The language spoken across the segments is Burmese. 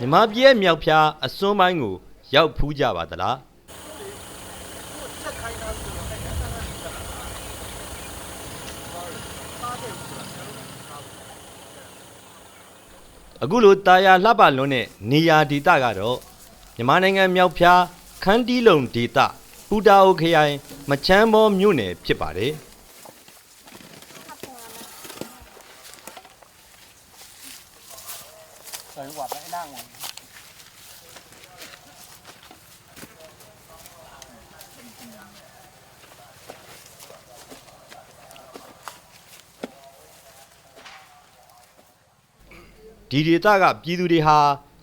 မြမပြည်ရဲ့မြောက်ဖျားအစွန်းပိုင်းကို ရောက်ဖူးကြပါသလားအခုလိုတာယာလှပလွန်းတဲ့နေယာဒေတာကတော့မြန်မာနိုင်ငံမြောက်ဖျားခန်းတီးလုံဒေတာပူတာအိုခရိုင် မချမ်းဘောမြို့နယ်ဖြစ်ပါတယ် ဒီဒေသကပြည်သူတွေဟာ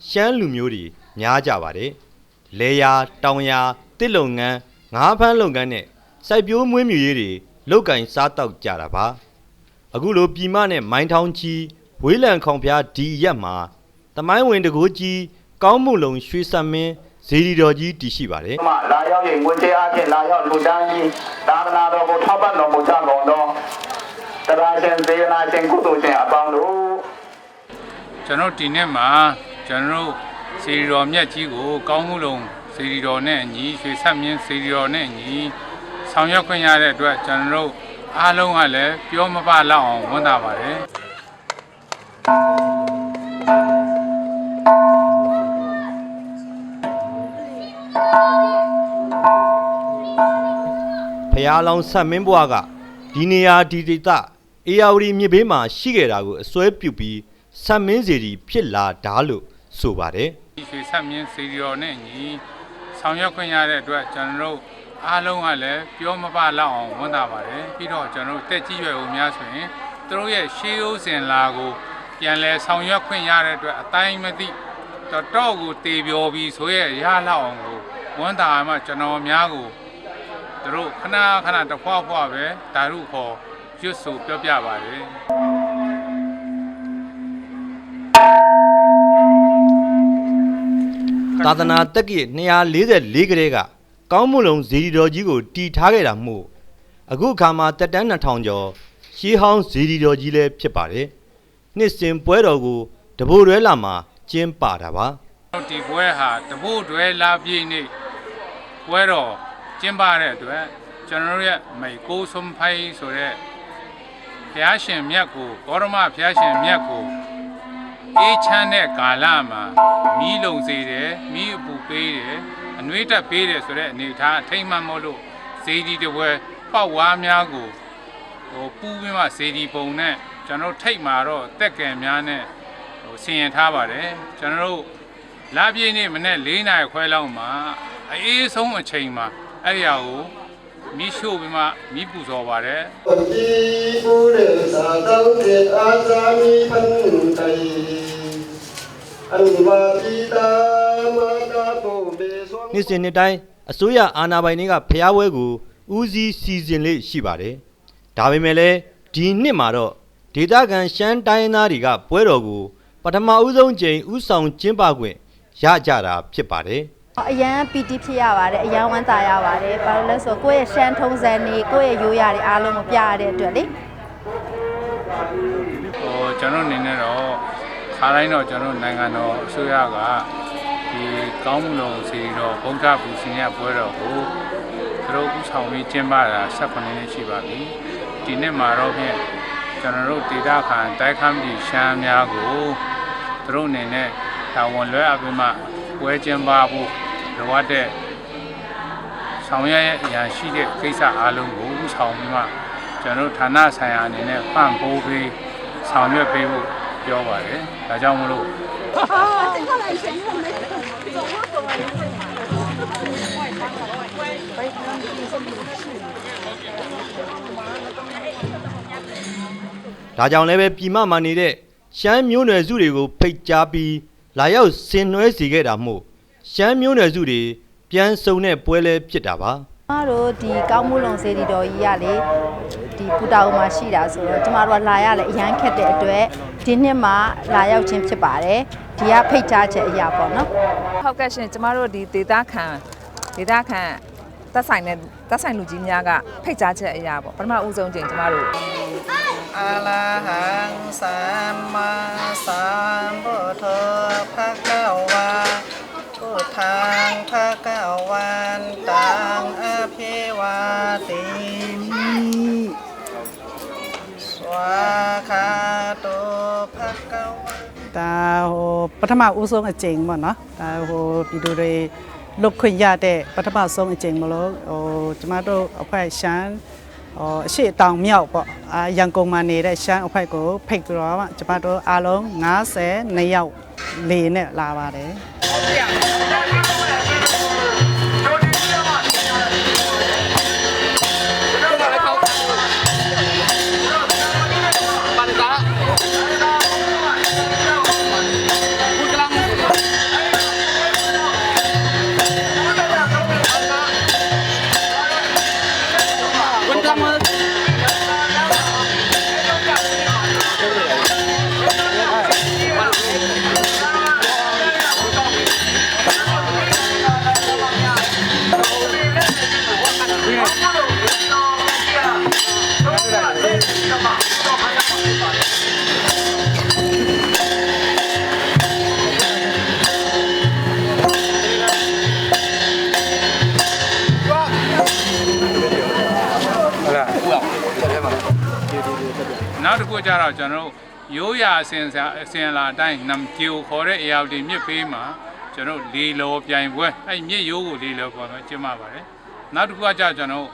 ရှမ်းလူမျိုးတွေများကြပါတယ်။လေယာတောင်ယာတစ်လုံငန်းငါးဖမ်းလုပ်ငန်းနဲ့စိုက်ပျိုးမွေးမြူရေးတွေလောက်ကင်စားတောက်ကြတာပါ။အခုလိုပြည်မနဲ့မိုင်းထောင်ချီဝေးလံခေါင်ဖျားဒီရက်မှာတမိုင်းဝင်တကိုးကြီးကောင်းမှုလုံရွှေစံမင်းဇေဒီတော်ကြီးတည်ရှိပါတယ်မှလာရောက်ရင်ငွေကြေးအဖြစ်လာရောက်လူတန်းကြီးသာသနာတော်ကိုထောက်ပံ့တော်မူကြကုန်သောတရားရှင်သေနာရှင်ကုသိုလ်ရှင်အပေါင်းတို့ ကျွန်တော်ဒီနေ့မှာကျွန်တော်တို့စီရီတော်မြတ်ကြီးကို ကောင်းမှုလုံးစီရီတော်နဲ့အညီရွှေဆက်မြင်းစီရီတော်နဲ့အညီဆောင်ရွက်ခွင့်ရတဲ့အတွက်ကျွန်တော်တို့အားလုံးကလည်းပြောမပလောက်အောင်ဝန်တာပါတယ်။ဖျားလောင်ဆက်မင်းဘွားကဒီနေရာဒီဒေသအေယာဝတီမြစ်ဘေးမှာရှိခဲ့တာကိုအစွဲပြုတ်ပြီး ဆက်မင်းစီရီဖြစ်လာတာလို့ဆိုပါတယ်ရွှေဆက်မြင်းစီရီတော်နဲ့အညီဆောင်ရွက်ခွင့်ရတဲ့အတွက်ကျွန်တော်တို့အားလုံးကလည်းပြောမပလောက်အောင်ဝန်တာပါတယ်ပြီးတော့ကျွန်တော်တို့တက်ကြီးရွယ်ဦးများဆိုရင်သူတို့ရဲ့ရှေးဦးစင်လာကိုပြန်လဲဆောင်ရွက်ခွင့်ရတဲ့အတွက်အတိုင်းမသိတော့တော့ကိုတေပြောပြီးဆိုရရလောက်အောင်ကိုဝန်တာမှကျွန်တော်များကိုသူတို့ခဏခဏတစ်ဖွာဖွာပဲဓာရုခေါ်ရွတ်ဆိုပြောပြပါတယ် သာသနာတက္ကိ244ကလေးကကောင်းမှုလုံးဇေဒီတော်ကြီးကိုတီထားခဲ့တာမို့အခုအခါမှာတက်တန်း2000ကျော်ရှေးဟောင်းဇေဒီတော်ကြီးလည်းဖြစ်ပါတယ်နှစ်စဉ်ပွဲတော်ကိုတဘိုရဲလာမှာကျင်းပတာပါတို့ဒီပွဲဟာတပို့တွဲလာပြည့်နေ့ပွဲတော်ကျင်းပတဲ့အတွက်ကျွန်တော်တို့ရဲ့မိတ်ကိုစုံဖိုင်ဆိုတဲ့ဘုရားရှင်မြတ်ကိုဂေါရမဘုရားရှင်မြတ်ကို အေးချမ်းတဲ့ကာလမှာမီးလုံစေတယ်မီးအပူပေးတယ်အနှွေးတက်ပေးတယ်ဆိုတဲ့အနေအထားအထိမ့်မှန်မို့လို့ဇေဒီတပွဲပောက်ဝါးများကိုဟိုပူးပြီးမှစေဒီပုံနဲ့ကျွန်တော်တို့ထိတ်မှာတော့တက်ကံများနဲ့ဟိုဆင်ရင်ထားပါတယ်ကျွန်တော်တို့လာပြည့်နေ့မနေ့၄နာရီခွဲလောက်မှာအေးဆုံးအချိန်မှာအဲ့ဒီဟာကိုမီးရှို့ပြီးမှမီးပူဇော်ပါတယ်ဒီပူရစာတောင်းတဲ့အာဇာမီဖန်တိုင်အ န်ဝါတိတာမတာပုံဘေဆွမ်းနှစ်စဉ်နှစ်တိုင်းအစိုးရအာဏာပိုင်တွေကဖျားပွဲကိုဦးစီးစီစဉ်လေးရှိပါတယ်။ဒါပေမဲ့လည်းဒီနှစ်မှာတော့ဒေသခံရှမ်းတိုင်းသားတွေကပွဲတော်ကိုပထမဦးဆုံးကြိမ်ဥဆောင်ကျင်းပခွင့်ရကြတာဖြစ်ပါတယ်။အရန်ပီတီဖြစ်ရပါတယ်အရန်ဝမ်းသာရပါတယ်ဘာလို့လဲဆိုတော့ကိုယ့်ရဲ့ရှမ်းထုံးစံတွေကိုယ့်ရဲ့ရိုးရာတွေအားလုံးကိုပြရတဲ့အတွက်လေဟိုကျွန်တော်အနေနဲ့တော့ ခါတိုင်းတော့ကျွန်တော်နိုင်ငံတော်အစိုးရကဒီကောင်းမှုလုံးစီတော့ဘုံကပူစင်ရပွဲတော်ကိုသူတို့ဥဆောင်ပြီးကျင်းပတာ18နှစ်ရှိပါပြီဒီနှစ်မှာတော့ဖြင့်ကျွန်တော်တို့ဒေတာခံတိုက်ခမ်းပြည်ရှမ်းများကိုသူတို့အနေနဲ့တာဝန်လွှဲအပ်ပြီးမှပွဲကျင်းပဖို့လိုအပ်တဲ့ဆောင်ရွက်ရရန်ရှိတဲ့ကိစ္စအားလုံးကိုဥဆောင်ပြီးမှကျွန်တော်တို့ဌာနဆိုင်ရာအနေနဲ့ပံ့ပိုးပြီးဆောင်ရွက်ပေးဖို့ ပြောပါတယ်။ဒါကြောင့်မလို့ဒါကြောင့်လည်းပဲပြည်မမှာနေတဲ့ရှမ်းမျိုးနွယ်စုတွေကိုဖိတ်ကြားပြီးလာရောက်ဆင်နွှဲစီခဲ့တာမို့ရှမ်းမျိုးနွယ်စုတွေပြန်စုံတဲ့ပွဲလဲဖြစ်တာပါကျမတို့ဒီကောင်းမှုလုံစေတီတော်ကြီးကလေ ဒီပူတာအုံမှာရှိတာဆိုတော့ကျမတို့ကလာရလေအရန်ခက်တဲ့အတွက်ဒီနှစ်မှာလာရောက်ခြင်းဖြစ်ပါတယ်ဒီကဖိတ်ကြားချက်အရာပေါ့နော် ဟုတ်ကဲ့ရှင်ကျမတို့ဒီဒေတာခံဒေတာခံသက်ဆိုင်တဲ့သက်ဆိုင်လူကြီးများကဖိတ်ကြားချက်အရာပေါ့ပထမဦးဆုံးချိန်ကျမတို့ อะระหังสัมมาสัมพุทโธภะคะวาพุทธังภะคะวันตังอ ဒါဟိုပထမဦးဆုံးအကြိမ်ပေါ့နော်ဒါဟိုပြည်သူတွေလုတ်ခွင့်ရတဲ့ပထမဆုံးအကြိမ်မလို့ဟိုကျမတို့အဖွဲ့ရှမ်းဟိုအရှိတောင်မြောက်ပေါ့အာရန်ကုန်မှာနေတဲ့ရှမ်းအဖွဲ့ကိုဖိတ်ပြီးတော့ကျမတို့အားလုံး92ယောက်လေနဲ့လာပါတယ် နောက်တစ်ခုကျတော့ကျွန်တော်တို့ရိုးရာအစဉ်စာအစဉ်လာအတိုင်းနမ်ဂျီကိုခေါ်တဲ့အေယာတီမြစ်ဖေးမှာကျွန်တော်တို့လေလော်ပြိုင်ပွဲအဲ့မြစ်ရိုးကိုလေလော်ပေါ်မှာကျင်းပပါတယ်နောက်တစ်ခုကကျကျွန်တော်တို့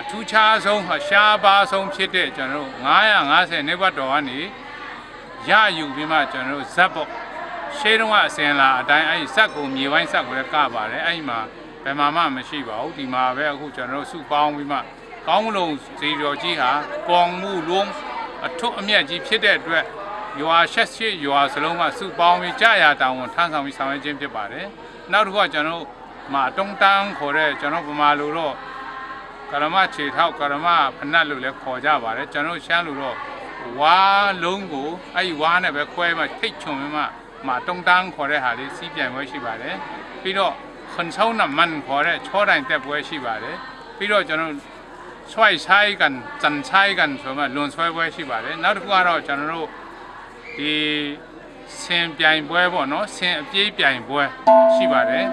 အထူးခြားဆုံးအရှားပါဆုံးဖြစ်တဲ့ကျွန်တော်တို့950နေဘတ်တော်ကနေရယူပြီးမှကျွန်တော်တို့ဇက်ပေါ့ရှေးတုန်းကအစဉ်လာအတိုင်းအဲ့ဒီဇက်ကိုမြေဝိုင်းဇက်ကိုလည်းကပါတယ်အဲ့ဒီမှာဘယ်မှာမှမရှိပါဘူးဒီမှာပဲအခုကျွန်တော်တို့စုပေါင်းပြီးမှကောင်းလုံးဇီရောကြီးဟာကောင်းမှုလုံး အထွတ်အမြတ်ကြီးဖြစ်တဲ့အတွက်ရွာရှက်ရှိရွာစလုံးကစုပေါင်းပြီးကြာရတောင်းဝန်ထမ်းဆောင်ပြီးဆောင်ရွက်ခြင်းဖြစ်ပါတယ်။နောက်တစ်ခုကကျွန်တော်တို့မှာတုံတန်းခေါ်တဲ့ကျွန်တော်ဗမာလူတော့ကရမခြေထောက်ကရမဖနက်လို့လည်းခေါ်ကြပါတယ်။ကျွန်တော်ရှမ်းလူတော့ဝါလုံးကိုအဲ့ဒီဝါနဲ့ပဲခွဲမှထိတ်ချုံပြီးမှမှာတုံတန်းခေါ်တဲ့ဟာလေးစီးပြိုင်ပွဲရှိပါတယ်။ပြီးတော့ခွန်ချုံနမန်ခေါ်တဲ့ချောတိုင်တက်ပွဲရှိပါတယ်။ပြီးတော့ကျွန်တော် ဆွဲဆိုင်းကန်စံဆိုင်ကန်ဆိုမှလွန်ဆွဲပွဲရှိပါတယ်နောက်တစ်ခုကတော့ကျွန်တော်တို့ဒီဆင်ပြိုင်ပွဲပေါ့နော်ဆင်အပြေးပြိုင်ပွဲရှိပါတယ်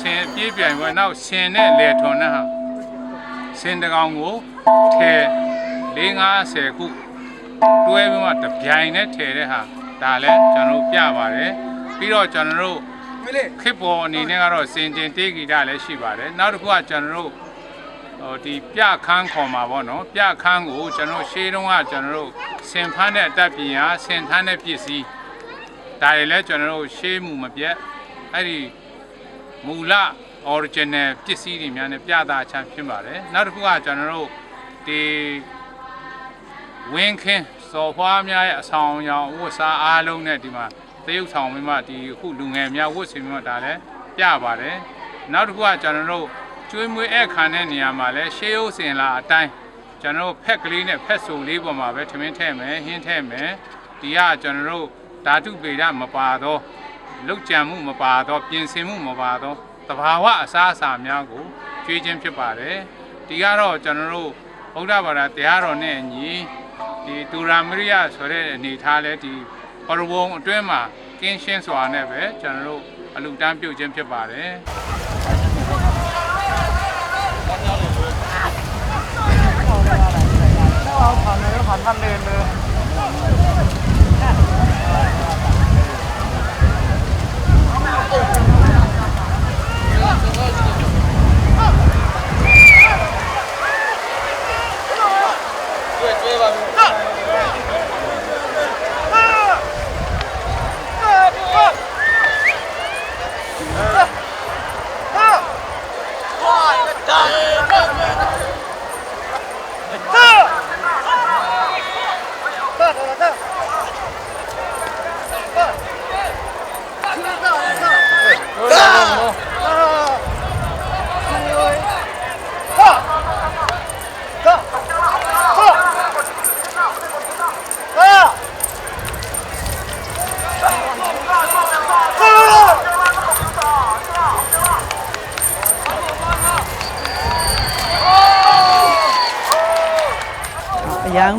ဆင်ပြေးပြိုင်ပွဲနောက်ဆင်နဲ့လေထွန်နဲ့ဟာ ဆင်တကောင်ကိုထဲ450ခုတွဲပြီးမှတပြိုင်နဲ့ထဲတဲ့ဟာဒါလည်းကျွန်တော်တို့ပြပါတယ်ပြီးတော့ကျွန်တော်တို့ခေတ်ပေါ်အနေနဲ့ကတော့စင်တင်တေးဂီတလည်းရှိပါတယ်နောက်တစ်ခုကကျွန်တော်တို့ဟိုဒီပြခန်းခေါ်မှာပေါ့နော်ပြခန်းကိုကျွန်တော်ရှေးတုန်းကကျွန်တော်တို့ဆင်ဖမ်းတဲ့အတတ်ပညာဆင်ထမ်းတဲ့ပစ္စည်းဒါတွေလည်းကျွန်တော်တို့ရှေးမှုမပြတ်အဲ့ဒီမူလ original ပစ္စည်းတွေများနဲ့ပြသချမ်းဖြစ်ပါတယ်နောက်တစ်ခုကကျွန်တော်တို့ဒီဝင်းခင်းစော်ဖွားများရဲ့အဆောင်အယောင်ဝတ်စားအားလုံးနဲ့ဒီမှာသရုပ်ဆောင်ပြီးမှဒီအခုလူငယ်များဝတ်ဆင်ပြီးမှဒါလည်းပြပါတယ်နောက်တစ်ခုကကျွန်တော်တို့ကျွေးမွေးအခမ်းတဲ့နေရာမှာလည်းရှေးဥစင်လာအတိုင်းကျွန်တော်တို့ဖက်ကလေးနဲ့ဖက်ဆိုလေးပေါ်မှာပဲထမင်းထည့်မယ်ဟင်းထည့်မယ်ဒီကကျွန်တော်တို့ဓာတုပေဒမပါတော့လုတ်ကြံမှုမပါတော့ပြင်ဆင်မှုမပါတော့ တဘာဝအစားအစာများကိုကျွေးခြင်းဖြစ်ပါတယ်ဒီကတော့ကျွန်တော်တို့ဗုဒ္ဓဘာသာတရားတော်နဲ့အညီဒီတူရာမရိယဆိုတဲ့အနေထားလဲဒီပရဝုံအတွင်းမှာကင်းရှင်းစွာနဲ့ပဲကျွန်တော်တို့အလူတန်းပြုတ်ခြင်းဖြစ်ပါတယ်ဟ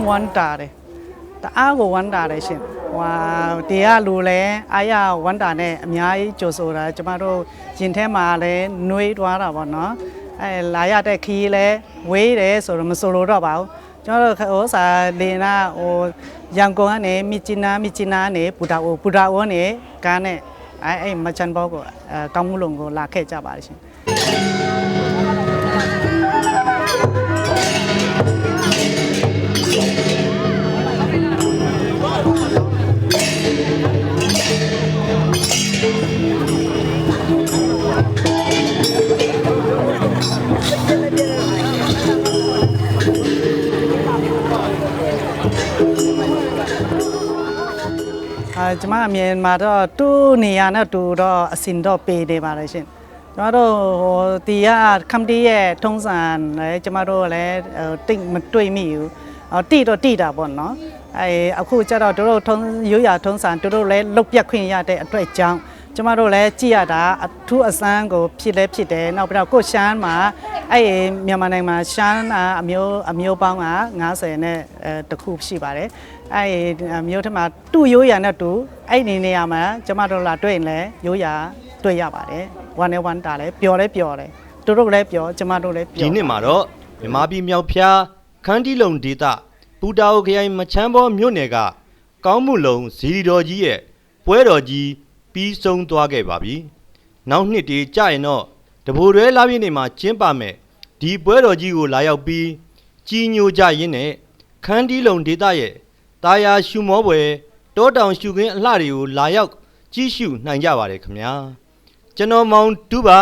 ဝမ်းတာတယ်တအားကိုဝမ်းတာတယ်ရှင်ဟွာတရားလူလဲအားရဝမ်းတာနဲ့အများကြီးကြိုဆိုတာကျမတို့ရင်ထဲမှာလဲနှွေးသွားတာပေါ့နော်အဲလာရတဲ့ခီးလဲဝေးတယ်ဆိုတော့မဆိုလိုတော့ပါဘူးကျွန်တော်တို့ဟိုစာလင်နာဟိုရန်ကုန်ကနေမြစ်ကြီးနားမြစ်ကြီးနားနေပူတာအိုပူတာအိုနေကားနဲ့အဲအဲ့မချန်ဘောကိုအဲကောင်းမှုလုံကိုလာခဲ့ကြပါတယ်ရှင် ကျမအမြင်မှာတော့တူနေရနဲ့တူတော့အစင်တော့ပေးနေပါတယ်ရှင်ကျမတို့ဟိုတီရခမ်တီရဲ့ထုံးစံလည်းကျမတို့လည်းဟိုတိတ်မတွေ့မိဘူးအော်တိတော့တိတာပေါ့နော်အဲအခုကျတော့တို့တို့ထုံးရိုးရာထုံးစံတို့တို့လည်းလုတ်ပြတ်ခွင့်ရတဲ့အတွက်ကြောင့်ကျမတို့လည်းကြည်ရတာအထူးအစမ်းကိုဖြစ်လဲဖြစ်တယ်နောက်ပြီးတော့ကိုရှမ်းမှာအဲ့မြန်မာနိုင်ငံမှာရှမ်းအမျိုးအမျိုးပေါင်းက90နဲ့အဲတခုရှိပါတယ် အဲ့မျိုးထက်မှာတူရိုးရာနဲ့တူအဲ့ဒီနေရာမှာကျမတို့လာတွေ့ရင်လည်းရိုးရာတွေ့ရပါတယ်ဝမ်းနဲ့ဝမ်းတာလည်းပျော်လည်းပျော်တယ်တို့တို့လည်းပျော်ကျမတို့လည်းပျော်ဒီနှစ်မှာတော့မြမပြည်မြောက်ဖျားခန်းတီလုံဒေသပူတာအိုခရိုင်မချမ်းဘောမြို့နယ်ကကောင်းမှုလုံဇီရီတော်ကြီးရဲ့ပွဲတော်ကြီးပြီးဆုံးသွားခဲ့ပါပြီ။နောက်နှစ်တည်းကြာရင်တော့တဘိုရဲလာပြည့်နေမှာကျင်းပမယ်ဒီပွဲတော်ကြီးကိုလာရောက်ပြီးကြီးညိုကြရင်းနဲ့ခန်းတီလုံဒေသရဲ့ တာယာရှုမောပွဲတောတောင်ရှုခင်းအလှတွေကိုလာရောက်ကြည့်ရှုနိုင်ကြပါတယ်ခင်ဗျာ။ကျွန်တော်မောင်တူပါ